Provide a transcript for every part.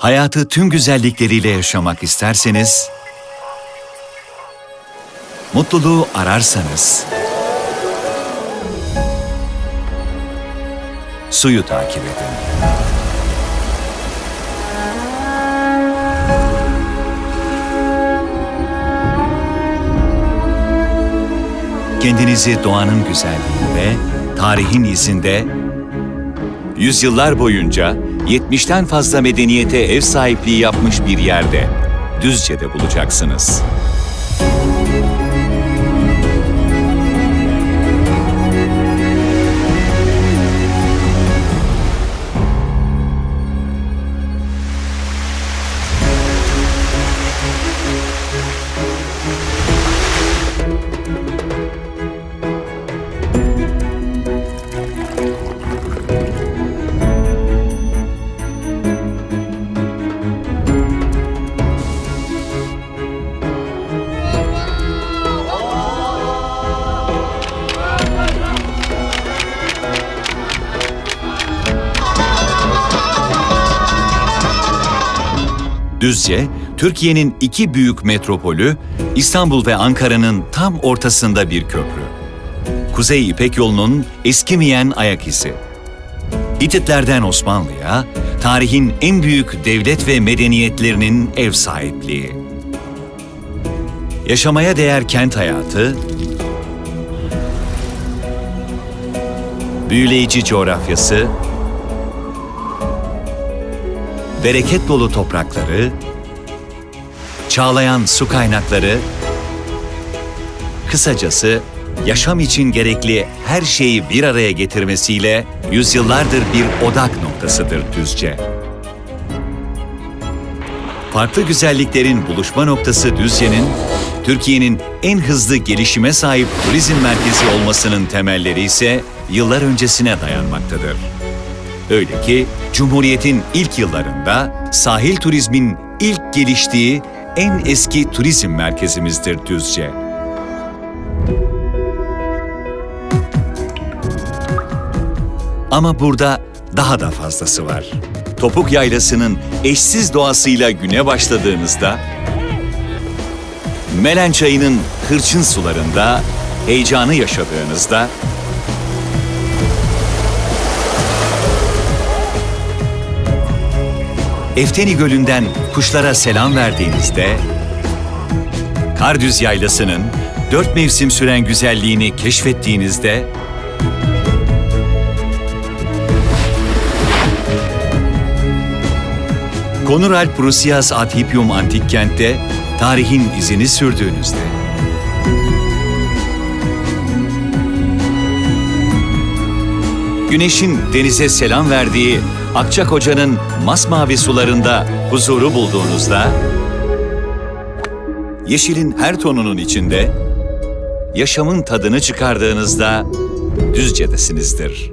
Hayatı tüm güzellikleriyle yaşamak isterseniz, mutluluğu ararsanız, suyu takip edin. Kendinizi doğanın güzelliğinde, tarihin izinde, yüzyıllar boyunca 70'ten fazla medeniyete ev sahipliği yapmış bir yerde, Düzce'de bulacaksınız. Düzce, Türkiye'nin iki büyük metropolü, İstanbul ve Ankara'nın tam ortasında bir köprü. Kuzey İpek yolunun eskimeyen ayak izi. Hititlerden Osmanlı'ya, tarihin en büyük devlet ve medeniyetlerinin ev sahipliği. Yaşamaya değer kent hayatı, büyüleyici coğrafyası, bereket dolu toprakları, çağlayan su kaynakları, kısacası yaşam için gerekli her şeyi bir araya getirmesiyle yüzyıllardır bir odak noktasıdır Düzce. Farklı güzelliklerin buluşma noktası Düzce'nin, Türkiye'nin en hızlı gelişime sahip turizm merkezi olmasının temelleri ise yıllar öncesine dayanmaktadır. Öyle ki Cumhuriyet'in ilk yıllarında sahil turizmin ilk geliştiği en eski turizm merkezimizdir Düzce. Ama burada daha da fazlası var. Topuk Yaylası'nın eşsiz doğasıyla güne başladığınızda, Melen Çayı'nın hırçın sularında heyecanı yaşadığınızda, Efteni Gölü'nden kuşlara selam verdiğinizde, Kardüz Yaylası'nın dört mevsim süren güzelliğini keşfettiğinizde, Konuralp Rusias ad Hipium antik kentte tarihin izini sürdüğünüzde, Güneşin denize selam verdiği Akçakoca'nın masmavi sularında huzuru bulduğunuzda, yeşilin her tonunun içinde, yaşamın tadını çıkardığınızda Düzce'desinizdir.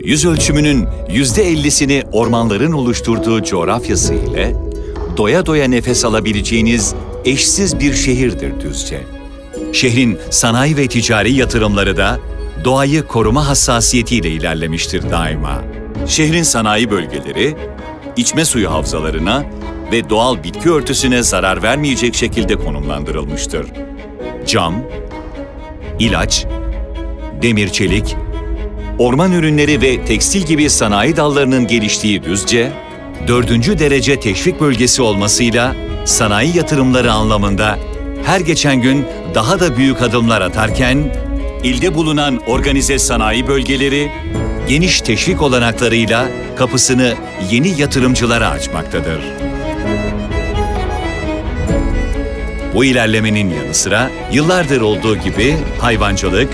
Yüz ölçümünün yüzde ellisini ormanların oluşturduğu coğrafyası ile doya doya nefes alabileceğiniz eşsiz bir şehirdir Düzce. Şehrin sanayi ve ticari yatırımları da doğayı koruma hassasiyetiyle ilerlemiştir daima. Şehrin sanayi bölgeleri, içme suyu havzalarına ve doğal bitki örtüsüne zarar vermeyecek şekilde konumlandırılmıştır. Cam, ilaç, demir çelik, orman ürünleri ve tekstil gibi sanayi dallarının geliştiği Düzce, dördüncü derece teşvik bölgesi olmasıyla sanayi yatırımları anlamında her geçen gün daha da büyük adımlar atarken, ilde bulunan organize sanayi bölgeleri, geniş teşvik olanaklarıyla kapısını yeni yatırımcılara açmaktadır. Bu ilerlemenin yanı sıra yıllardır olduğu gibi hayvancılık,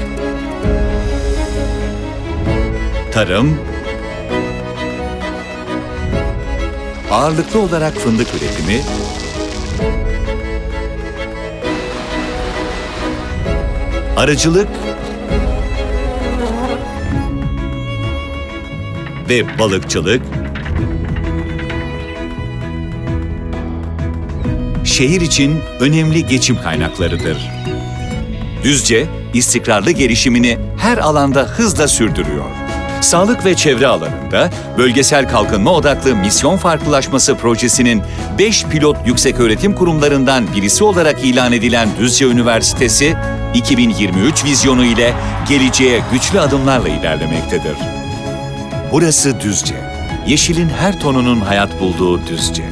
tarım, ağırlıklı olarak fındık üretimi, arıcılık ve balıkçılık, şehir için önemli geçim kaynaklarıdır. Düzce, istikrarlı gelişimini her alanda hızla sürdürüyor. Sağlık ve çevre alanında bölgesel kalkınma odaklı misyon farklılaşması projesinin 5 pilot yükseköğretim kurumlarından birisi olarak ilan edilen Düzce Üniversitesi, 2023 vizyonu ile geleceğe güçlü adımlarla ilerlemektedir. Burası Düzce. Yeşilin her tonunun hayat bulduğu Düzce.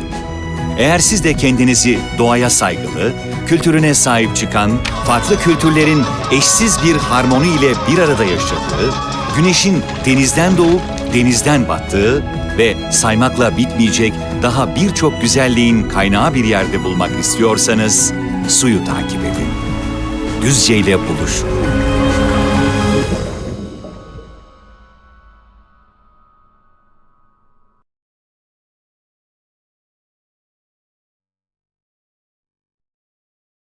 Eğer siz de kendinizi doğaya saygılı, kültürüne sahip çıkan, farklı kültürlerin eşsiz bir harmoni ile bir arada yaşadığı, güneşin denizden doğup denizden battığı ve saymakla bitmeyecek daha birçok güzelliğin kaynağı bir yerde bulmak istiyorsanız suyu takip edin. Düzce ile buluşun.